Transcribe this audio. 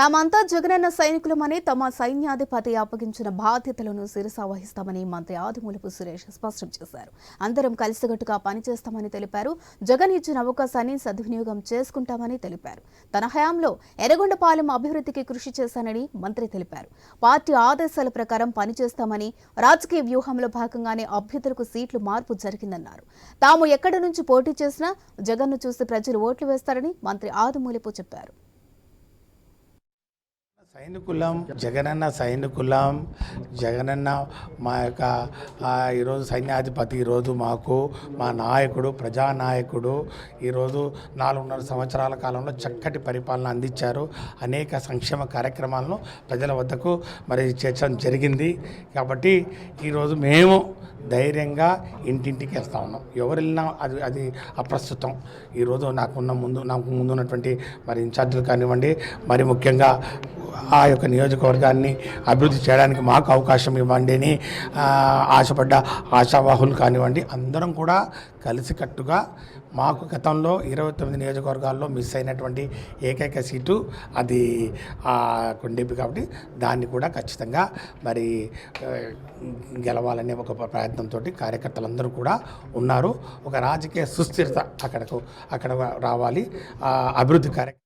తామంతా జగనన్న సైనికులమని తమ సైన్యాధిపతి అప్పగించిన బాధ్యతలను శిరసా వహిస్తామని మంత్రి ఆదిమూలపు సురేష్ స్పష్టం చేశారు. అందరం కలిసికట్టుగా పనిచేస్తామని తెలిపారు. జగన్ ఇచ్చిన అవకాశాన్ని సద్వినియోగం చేసుకుంటామని తెలిపారు. తన హయాంలో ఎర్రగొండపాలెం అభివృద్ధికి కృషి చేశానని మంత్రి తెలిపారు. పార్టీ ఆదేశాల ప్రకారం పనిచేస్తామని రాజకీయ వ్యూహంలో భాగంగానే అభ్యర్థులకు సీట్లు మార్పు జరిగిందన్నారు. తాము ఎక్కడి నుంచి పోటీ చేసినా జగన్ను చూసి ప్రజలు ఓట్లు వేస్తారని మంత్రి ఆదిమూలపు చెప్పారు. సైనికులం జగనన్న సైనికులం జగనన్న మా యొక్క ఈరోజు సైన్యాధిపతి ఈరోజు మాకు మా నాయకుడు ప్రజానాయకుడు ఈరోజు నాలుగున్నర సంవత్సరాల కాలంలో చక్కటి పరిపాలన అందించారు. అనేక సంక్షేమ కార్యక్రమాలను ప్రజల వద్దకు మరి చేర్చడం జరిగింది. కాబట్టి ఈరోజు మేము ధైర్యంగా ఇంటింటికి వెళ్తా ఉన్నాం. ఎవరు వెళ్ళినా అది అది అప్రస్తుతం. ఈరోజు నాకున్న ముందు నాకు ముందు ఉన్నటువంటి మరి ఇన్ఛార్జీలు కానివ్వండి మరి ముఖ్యంగా ఆ యొక్క నియోజకవర్గాన్ని అభివృద్ధి చేయడానికి మాకు అవకాశం ఇవ్వండి అని ఆశపడ్డ ఆశావాహులు కానివ్వండి అందరం కూడా కలిసికట్టుగా మాకు గతంలో ఇరవై తొమ్మిది నియోజకవర్గాల్లో మిస్ అయినటువంటి ఏకైక సీటు అది కొండేపి కాబట్టి దాన్ని కూడా ఖచ్చితంగా మరి గెలవాలనే ఒక ప్రయత్నంతో కార్యకర్తలందరూ కూడా ఉన్నారు. ఒక రాజకీయ సుస్థిరత అక్కడకు అక్కడ రావాలి. ఆ, అభివృద్ధి కార్య